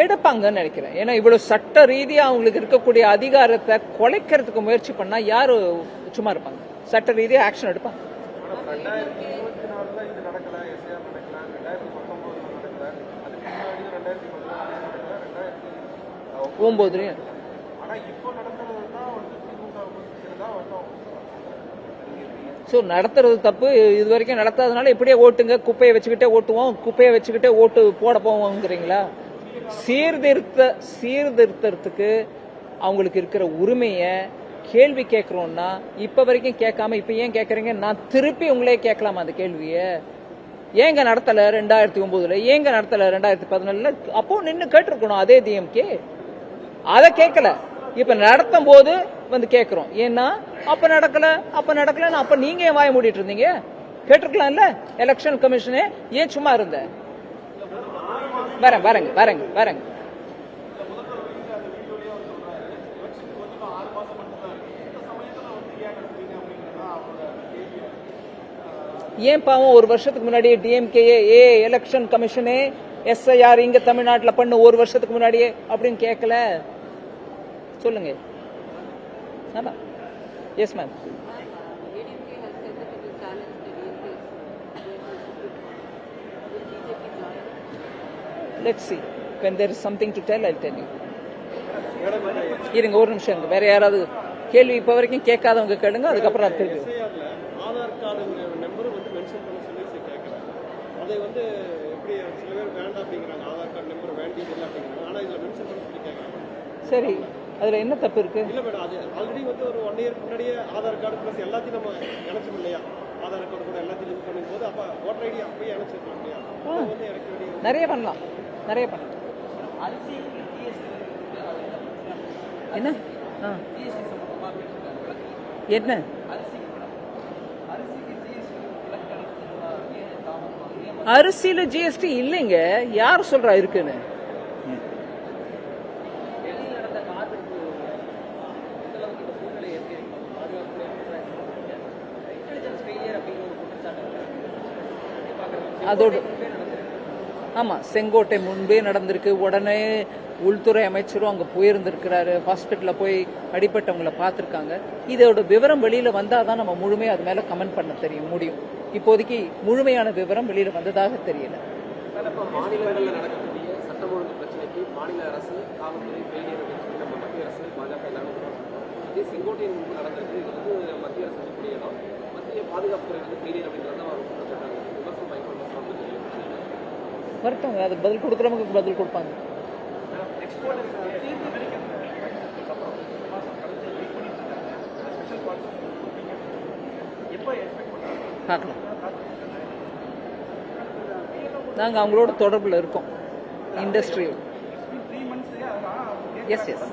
எடுப்பாங்கன்னு நினைக்கிறேன். ஏன்னா இவ்வளவு சட்ட ரீதியா அவங்களுக்கு இருக்கக்கூடிய அதிகாரத்தை குலைக்கிறதுக்கு முயற்சி பண்ணா யாரு சும்மா இருப்பாங்க? சட்ட ரீதியா ஆக்ஷன் எடுப்பாங்க. மேடம் ஸோ நடத்துறது தப்பு. இது வரைக்கும் நடத்தாதனால இப்படியே ஓட்டுங்க. குப்பையை வச்சுக்கிட்டே ஓட்டுவோம். குப்பையை வச்சுக்கிட்டே ஓட்டு போட போவோங்கிறீங்களா? சீர்திருத்த சீர்திருத்தத்துக்கு அவங்களுக்கு இருக்கிற உரிமையை கேள்வி கேட்குறோன்னா இப்போ வரைக்கும் கேட்காம இப்போ ஏன் கேட்குறீங்க? நான் திருப்பி உங்களே கேட்கலாமா அந்த கேள்வியை? ஏங்க நடத்தலை ரெண்டாயிரத்தி ஒம்போதுல? ஏங்க நடத்தலை ரெண்டாயிரத்தி பதினொன்றில் அப்போ நின்று கேட்டிருக்கணும் அதே டிஎம்கே அதை கேட்கல. இப்போ நடத்தும் போது வந்து கேட்குறோம். ஏன்னா அப்போ நடக்கல அப்போ நடக்கலன்னு அப்போ நீங்கள் ஏன் வாய மூடிட்டு இருந்தீங்க? கேட்டிருக்கலாம்ல? எலெக்ஷன் கமிஷனே ஏன் சும்மா இருந்தேன் வரேன் வரேங்க வரேங்க வரேங்க. ஏன் பாவம் ஒரு வருஷத்துக்கு முன்னாடியே டிஎம்கே ஏ எலெக்ஷன் கமிஷனே எஸ்ஐஆர் இங்க தமிழ்நாட்டுல பண்ணு ஒரு வருஷத்துக்கு முன்னாடியே அப்படின்னு கேட்கல சொல்லுங்க. ஆமா. Yes ma'am let's see when there is something to tell i'll tell you. இருங்க ஒரு நிமிஷம் இருங்க. வேற யாராவது கேள்வி இப்ப வரைக்கும் கேட்காதவங்க கேளுங்க அதுக்கப்புறம் அது தெரியும் ஆதார் கார்டு நம்பர் வந்து மென்ஷன் பண்ண சொல்லி கேட்கறாங்க அதை வந்து எப்படி சில பேர் வேண்டாம் அப்படிங்கிறாங்க. ஆதார் கார்டு நம்பர் வேண்டியதில்லை அப்படிங்கிறாங்க. ஆனா இதுல மென்ஷன் பண்ண சொல்லி கேட்கறாங்க சரி. அதுல என்ன தப்பு இருக்கு? இல்ல மேடம் அது ஆல்ரெடி வந்து ஒரு ஒன் இயர் முன்னாடியே ஆதார் கார்டு பிளஸ் எல்லாத்தையும் நம்ம இணைச்சோம் இல்லையா? ஆதார் கார்டு கூட எல்லாத்தையும் லிங்க் பண்ணும்போது அப்ப ஓட்டர் ஐடி அப்பயே இணைச்சிருக்கோம் இல்லையா? நிறைய பண்ணலாம். நிறைய என்ன? ஆ. என்ன? அரிசியில ஜிஎஸ்டி இல்லைங்க. யார் சொல்றா இருக்குன்னு? அதோடு ஆமாம் செங்கோட்டை முன்பே நடந்திருக்கு. உடனே உள்துறை அமைச்சரும் அங்கே போயிருந்திருக்கிறாரு. ஹாஸ்பிட்டலில் போய் அடிப்பட்டவங்களை பார்த்துருக்காங்க. இதோட விவரம் வெளியில் வந்தால் தான் நம்ம முழுமையாக அது மேலே கமெண்ட் பண்ண தெரியும் முடியும். இப்போதைக்கு முழுமையான விவரம் வெளியில் வந்ததாக தெரியல. இப்போ மாநிலங்களில் நடக்கக்கூடிய சட்டம் ஒழுங்கு பிரச்சனைக்கு மாநில அரசு காவல்துறை பெயிலியர் அப்படின்னு சொல்லி நம்ம மத்திய அரசு பாஜக எல்லாரும் இதே செங்கோட்டையன் முன்பு நடந்திருக்கு. இது வந்து மத்திய அரசு இருக்கக்கூடிய மத்திய பாதுகாப்புத்துறை வந்து பெயிலியர் அப்படின்றத அவர் குற்றம் வரட்டும் அதுக்கு பதில் கொடுக்குறவங்களுக்கு பதில் கொடுப்பாங்க. பார்க்கலாம். நாங்க அவங்களோட தொடர்புல இருக்கோம். இண்டஸ்ட்ரி எஸ் எஸ்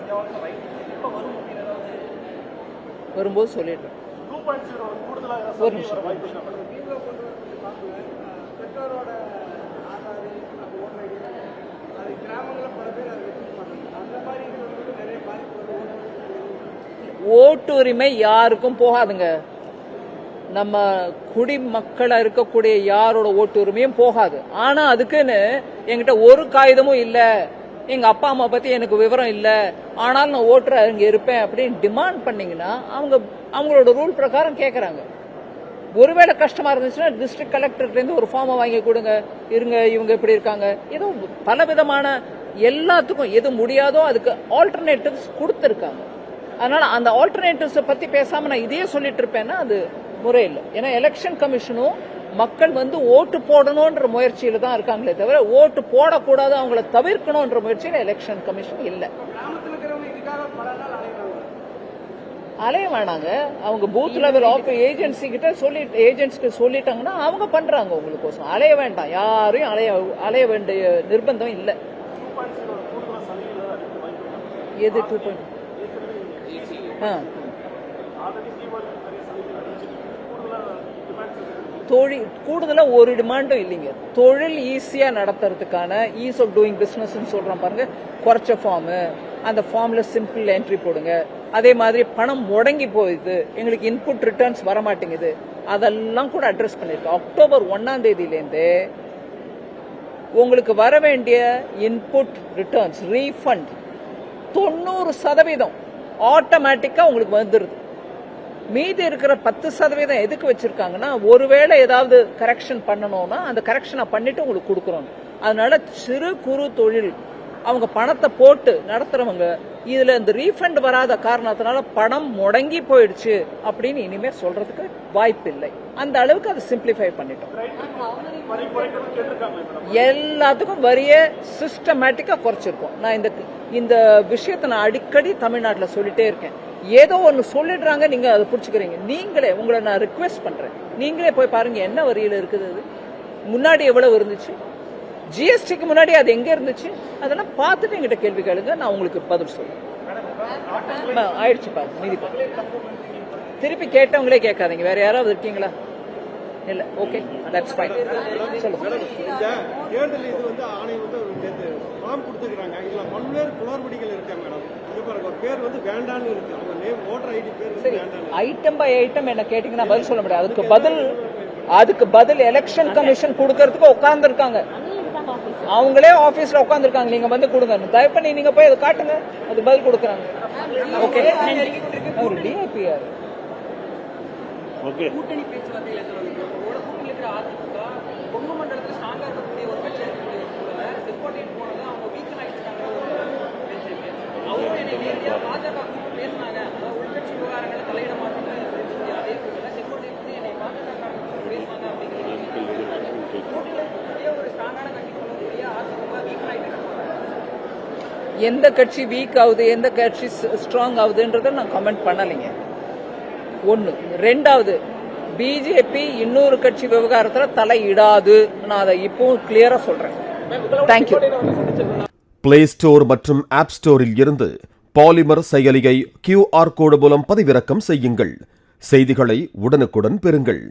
வரும்போது சொல்லிடுறேன். ஒரு நிமிஷம் ஒரு நிமிஷம். பெற்றோரோட ஆதார் ஓட்டர் ஐடி அது கிராமங்களில் பல பேர் அதை வச்சு பண்ணுறாங்க அந்த மாதிரி இருக்கிறவங்களுக்கு நிறைய பாதிப்பு வருது ஓட்டுரிமை யாருக்கும் போகாதுங்க. நம்ம குடிமக்களாக இருக்கக்கூடிய யாரோட ஓட்டுரிமையும் போகாது. ஆனா அதுக்குன்னு என்கிட்ட ஒரு காகிதமும் இல்ல. எங்க அப்பா அம்மா பத்தி எனக்கு விவரம் இல்ல. ஆனாலும் நான் ஓட்டுற இங்கே இருப்பேன் அப்படின்னு டிமாண்ட் பண்ணீங்கன்னா அவங்க அவங்களோட ரூல் பிரகாரம் கேக்குறாங்க. ஒருவேளை கஷ்டமா இருந்துச்சுன்னா டிஸ்ட்ரிக்ட் கலெக்டர்ல இருந்து ஒரு ஃபார்மை வாங்கி கொடுங்க இருங்க இவங்க இப்படி இருக்காங்க? ஏதோ பல விதமான எல்லாத்துக்கும் எது முடியாதோ அதுக்கு ஆல்டர்னேட்டிவ்ஸ் கொடுத்துருக்காங்க. அதனால அந்த ஆல்டர்னேட்டிவ்ஸை பத்தி பேசாம நான் இதையே சொல்லிட்டு இருப்பேன்னா அது முறையில்லை. ஏன்னா எலெக்ஷன் கமிஷனும் மக்கள் வந்து ஓட்டு போடணும்ன்ற முயற்சியில தான் இருக்காங்களே தவிர ஓட்டு போடக்கூடாது அவங்கள தவிர்க்கணும்ன்ற முயற்சியில் எலெக்ஷன் கமிஷன் இல்லை. அலைய வேணாங்க. அவங்க பூத் லெவல் ஆஃப் ஏஜென்சி கிட்ட சொல்லி ஏஜென்ட்ஸ்க்கு சொல்லிட்டாங்கன்னா அவங்க பண்றாங்க உங்களுக்கோசம் அலைய வேண்டாம். யாரையும் அலைய அலைய வேண்டிய நிர்பந்தம் இல்லை. எது டூ பாயிண்ட் ஆ. தொழில் கூடுதலாக ஒரு டிமாண்டும் இல்லைங்க. தொழில் ஈஸியாக நடத்துறதுக்கான ஈஸ் ஆஃப் டூயிங் பிஸ்னஸ்ன்னு சொல்கிறோம் பாருங்க. குறைச்ச ஃபார்மு அந்த ஃபார்மில் சிம்பிள் என்ட்ரி போடுங்க. அதே மாதிரி பணம் முடங்கி போகுது எங்களுக்கு இன்புட் ரிட்டர்ன்ஸ் வர மாட்டேங்குது அதெல்லாம் கூட அட்ரஸ் பண்ணியிருக்கோம். அக்டோபர் ஒன்றாம் தேதியிலேருந்து உங்களுக்கு வர வேண்டிய இன்புட் ரிட்டர்ன்ஸ் ரீஃபண்ட் தொண்ணூறு சதவீதம் ஆட்டோமேட்டிக்காக உங்களுக்கு வந்துடுது மீதி இருக்கிற பத்து சதவீதம் எதுக்கு வச்சுருக்காங்கன்னா ஒருவேளை ஏதாவது கரெக்ஷன் பண்ணணும்னா அந்த கரெக்ஷனை பண்ணிவிட்டு உங்களுக்கு கொடுக்குறோம். அதனால சிறு குறு தொழில் அவங்க பணத்தை போட்டு நடத்துறவங்க இதுல இந்த ரீஃபண்ட் வராத காரணத்தினால பணம் முடங்கி போயிடுச்சு அப்படின்னு இனிமே சொல்றதுக்கு வாய்ப்பு இல்லை அந்த அளவுக்கு அதை சிம்பிளிஃபை பண்ணிட்டோம். எல்லாத்துக்கும் வரிய சிஸ்டமேட்டிக்கா குறைச்சிருக்கோம். நான் இந்த இந்த விஷயத்தை நான் அடிக்கடி தமிழ்நாட்டில் சொல்லிட்டே இருக்கேன். ஏதோ ஒன்று சொல்லிடுறாங்க நீங்க அதை புடிச்சுக்கிறீங்க நீங்களே உங்களை நான் ரிக்வெஸ்ட் பண்றேன். நீங்களே போய் பாருங்க என்ன வரியில இருக்குது அது? முன்னாடி எவ்வளவு இருந்துச்சு? ஜிஎஸ்டிக்கு முன்னாடி அது எங்க இருந்துச்சு? அதெல்லாம் பார்த்துட்டு எங்கிட்ட கேள்வி கேளுங்க நான் உங்களுக்கு பதில் ஆ, ஆயிடுச்சு பாருங்க மீதி பாருங்க. திருப்பி கேட்டவங்களே கேட்காதீங்க. வேற யாராவது இருக்கீங்களா? இல்ல okay that's fine item by item என்ன கேட்டீங்கன்னா பதில் சொல்ல முடியாது. அதுக்கு பதில் அதுக்கு பதில் எலெக்ஷன் கமிஷன் கொடுக்கறதுக்கு உட்கார்ந்து இருக்காங்க அவங்களே ஆபீஸ்ல உட்கார்ந்து இருக்காங்க நீங்க வந்து கொடுங்க. தயவு பண்ணி நீங்க போய் அதை காட்டுங்க. அது பதில் கொடுக்குறாங்க. ஓகே அவர் டிஐபிஆர் ஓகே கூட்டணி பேச்சுவார்த்தையில் எத்தனை வந்து உங்களோட கூட்டணி இருக்கிற அதிமுக கொங்கு மண்டலத்தில் ஸ்ட்ராங்கா இருக்கக்கூடிய ஒரு கட்சி இருக்கக்கூடிய ஒரு சூழலை செங்கோட்டையன் போனது அவங்க வீக்கன் ஆயிட்டாங்க ஒரு பேச்சு இருக்கு அவரும் என்னை நேரடியா பாஜக கூப்பிட்டு பேசினாங்க அதாவது உள்கட்சி விவகாரங்களை தலையிட மாட்டோம்னு சொல்லி அதே சூழல செங்கோட்டையன் வந்து என்னை பாஜக கூப்பிட்டு பேசினாங்க அப்படிங்கிறது கூட்டணியில் இருக்கக்கூடிய ஒரு ஸ்ட்ராங்கான கட்சி சொல்லக்கூடிய அதிமுக வீக்கன் ஆயிட்டாங்க எந்த கட்சி வீக் ஆகுது எந்த கட்சி ஸ்ட்ராங் ஆகுதுன்றத நான் கமெண்ட் பண்ணலைங்க. ஒன்னு ரெண்டாவது பிஜேபி இன்னொரு கட்சி விவகாரத்துல தலையிடாது. நான் அதை இப்பவும் கிளியரா சொல்றேன். தேங்க்யூ பிளே ஸ்டோர் மற்றும் ஆப் ஸ்டோரில் இருந்து பாலிமர் செயலியை கியூஆர் கோடு மூலம் பதிவிறக்கம் செய்யுங்கள். செய்திகளை உடனுக்குடன் பெறுங்கள்.